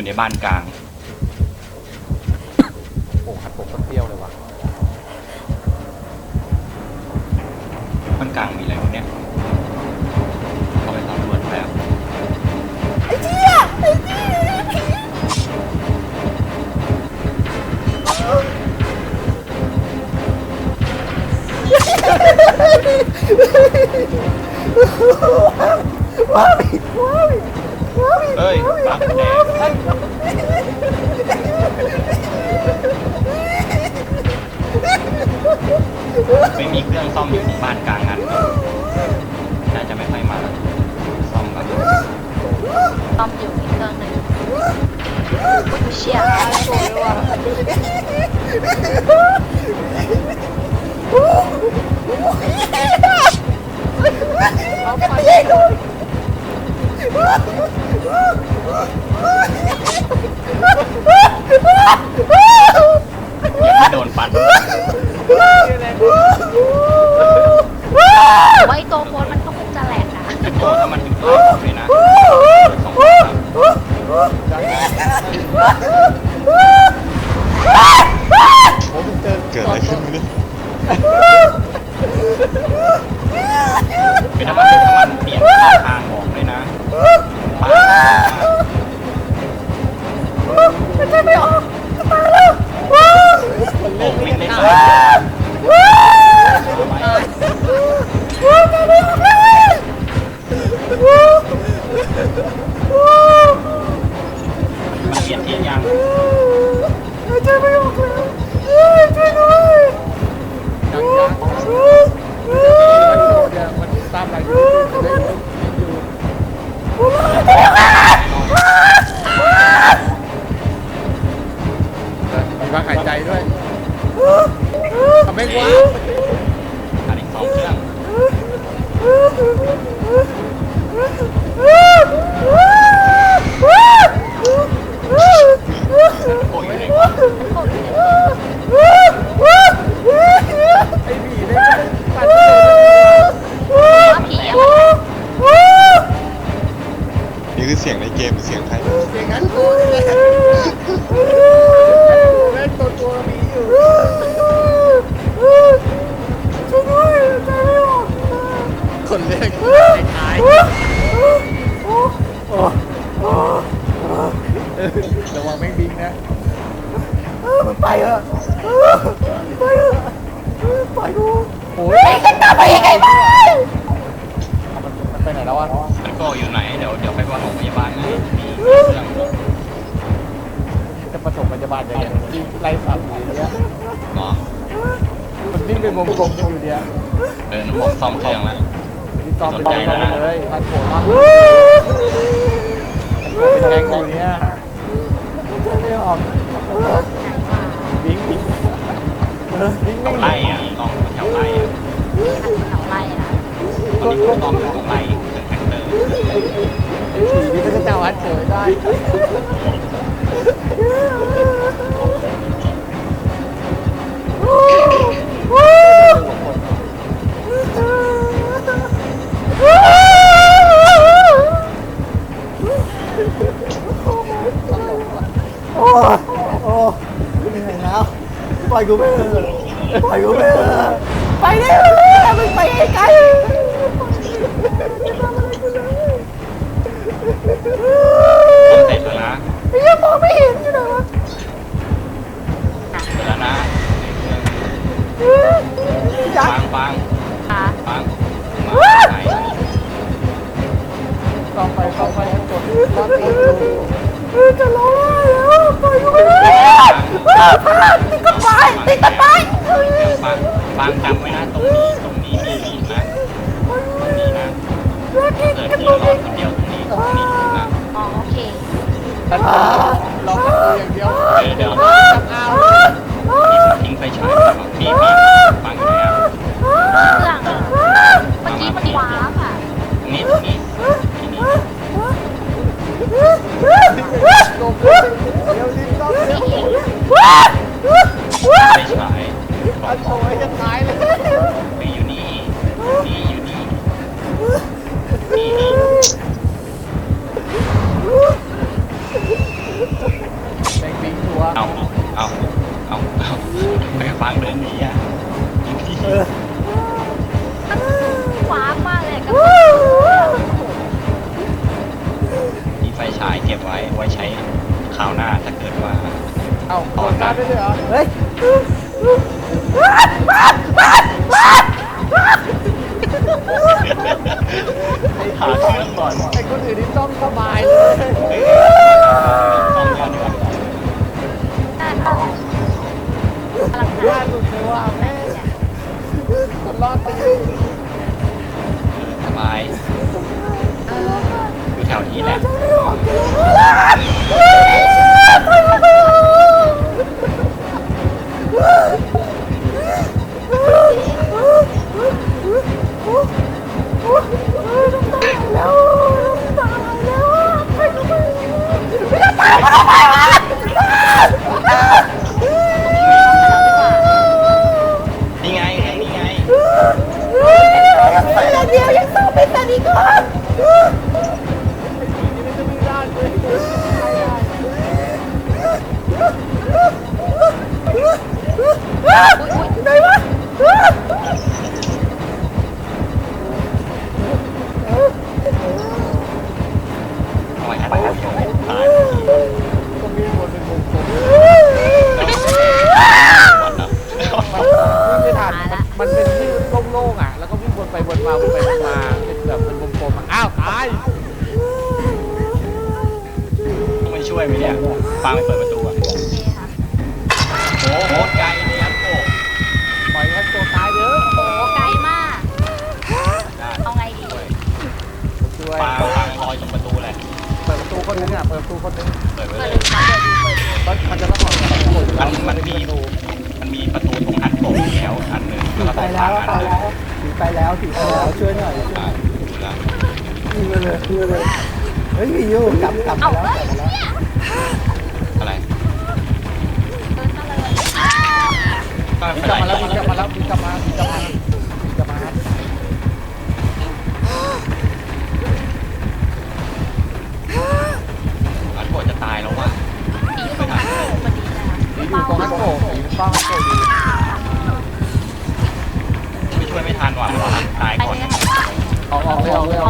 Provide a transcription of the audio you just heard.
อยู่ในบ้านกลาง โอ้ขัดผมคนเปรี้ยวเลยว่ะบ้านกลางมีอะไรวะเนี่ยเข้าไปสำรวจแล้วว้าวว้าวว้าวเอ้ยบ้านแดง ไม่มีเครื่องซ่อมอยู่ที่บ้านกลางนั้นน่าจะไม่ค่อยมาซ่อมกันต้อมอยู่อีกเครื่องหนึ่งเชี่ยอะไรโวยว่ะเอาไปยิงด้วยอย่าให้โดนปัด ไว้ตัวโพสมันก็คงจะแหลกนะ โอ้ถ้ามันถึงรอ มี เสียงในเกมหรือเสียงใครเก่งงั้นกูเลยเล่นตัวตัวบีอยู่ช่วยด้วยใจไม่ออกคนเล่นท้ายระวังแม่งบิงนะเออมันไปเถอะเออไปเถอะเออปล่อยกูโอ้ยไอ้กันตามไปยังไงไปมันมันไปไหนแล้ววะ มันก็อยู่ไหน เดี๋ยวเดี๋ยวไปว่าโรงพยาบาลให้มีเครื่องจะประถมพยาบาลยังไงวิ่งไล่สับอยู่อย่างเงี้ยหมอมันวิ่งเป็นวงกลมอยู่เดียวเดินผมซ่อมเครื่องแล้วที่ซ้อมเป็นแทงเลยพันโผล่มากเป็นแทงอยู่เนี่ยใจไม่ออกบิงบิงเออบิงแถไม่วไหลไล่อะลองแถวไล่อะเขาไล่นะตอนนี้ผมต้องอยู่ตรงไล่ นี่ก็จะจ้าวัดเฉยได้โอ้โอ้เหนื่อยแล้วปล่อยกูไปเถอะปล่อยกูไปเถอะไปได้เลยมึงไปไกลๆ ผมเสร็จแล้วนะไอ้ยังมองไม่เห็นอยู่ไหนวะเสร็จแล้วนะในเครื่องยัฟังฟังค่ะฟังมาไหนซ้อไปซ้อไปกดซ้อมไปเออจะร้องไห้แล้วปล่อยกูไปเลยพลาดติดต้นไม้ติดต้นไม้ฟังฟังจำไว้นะตรงนี้ตรงนี้มีมีนะตรงนี้นะเรื่องที่เกิดกันที่ตัวรอเอดงคนเดียวตรงนี้ตรงนี้ ตันลองกันอย่างเดียวเดี๋ยวเดี๋ยวทิ้งไฟฉายของพี่พี่ฟังอยู่ไหนอะเมื่องอะเมื่อกี้มันว้าบอะ นี้ตรงนี้ที่นี่เดี๋ยวดิ้นต้องเดี๋ยวไฟฉายอันโผล่จะตายเลยไปอยู่นี่นี่อยู่นี่นี่นี่ เอาเอาเอาเอาไปฟังเดินอนี้อะวามากเลยก็มีไฟฉายเก็บไว้ไว้ใช้คราวหน้าถ้าเกิดว่า เอาตอนนั้นได้ด้เอเฮ้ยหาเครื่องก่อนไอ้คนอื่นนี่ต้องสบายเลยาย อยู่แถวนี้แหละนี่ไไช่วยไหมเนี่ยฟางไปเปิดประตูอะนี่ค่ะโอ้โหไกลเลยครับโอ้ปล่อยให้ตัวตายเด้อโอ้ไกลมากได้เอาไงดีช่วยช่วยฟางฟางรออยู่ประตูเลยเปิดประตูคนนึงอะเปิดประตูคนนึงเปิดไว้เปิเลดยเลยเปิดดูเปิดดูมันจะต้องบอกว่าโอ้ยมันมันมีมันมีประตูตรงอันโป่งอยู่แล้วอันหนึ่งผีแล้วก็ไปตรงแล้วฟางไปอันหแล้นึ่งวผีไปแล้วผีไปแล้วช่วยหน่อยช่วยหน่อยดูแล้วยิงมาเลยยิงมาเลยเฮ้ยผีอยู่กลับกลับไปเอาแล้ว เฮ้ ก ย ลับไปแล้ว เนี่ย อะไร เดินมาเลย ก็ไม่มีเป็นกลับมาแล้วมีกลับมาแล้วมีกลับมามีกลับมามีกลับมาครับอันโป่งจะตายแล้วว่ะผีอยู่ตรงนั้นพอดีเลยอยู่ตรงนั้นโผล่อยู่ตรงนั้นโผล่ดีไม่ช่วยไม่ทันว่ะมันตายไปก่อนเลยออกออกเลยออกเลยออก